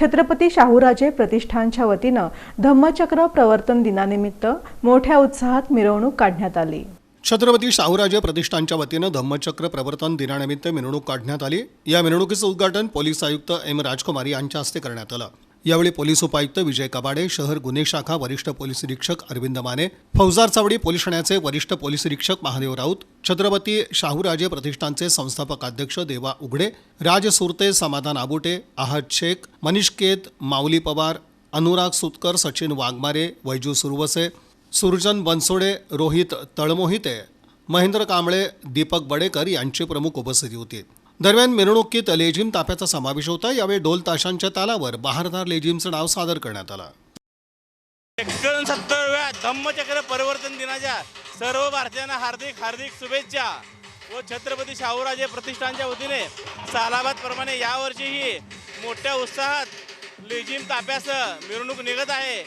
छत्रपती शाहूराजे प्रतिष्ठानच्या वतीनं धम्मचक्र प्रवर्तन दिनानिमित्त मोठ्या उत्साहात मिरवणूक काढण्यात आली. छत्रपती शाहूराजे प्रतिष्ठानच्या वतीनं धम्मचक्र प्रवर्तन दिनानिमित्त मिरवणूक काढण्यात आली. या मिरवणुकीचं उद्घाटन पोलीस आयुक्त एम राजकुमार यांच्या हस्ते करण्यात आलं. यावेळी पोलीस उपायुक्त विजय कबाडे शहर गुन्हे शाखा वरिष्ठ पोलीस निरीक्षक अरविंद माने फौजदार चावडी पोलीस ठाण्याचे वरिष्ठ पोलीस निरीक्षक महादेव राऊत छत्रपती शाहूराजे प्रतिष्ठानचे संस्थापक अध्यक्ष देवा उघडे राज सुरते समाधान आबुटे आहद शेख मनीष केत माऊली पवार अनुराग सुतकर सचिन वाघमारे वैजू सुरवसे सुरजन बनसोडे रोहित तळमोहिते महेंद्र कांबळे दीपक बडेकर यांची प्रमुख उपस्थिती होती. दरम्यान मिरवणुकीत लेझिम ताफ्याचा समावेश होता. यावेळी ढोल ताशांच्या तालावर बहारदार लेझिमचं नाव सादर करण्यात आलं. एकोणसत्तरव्या धम्मचक्र परिवर्तन दिनाच्या सर्व भारतीयांना हार्दिक हार्दिक शुभेच्छा व छत्रपती शाहूराजे प्रतिष्ठानच्या वतीने सालाबाद प्रमाणे यावर्षीही मोठ्या उत्साहात लेझिम ताफ्यासह मिरवणूक निघत आहे.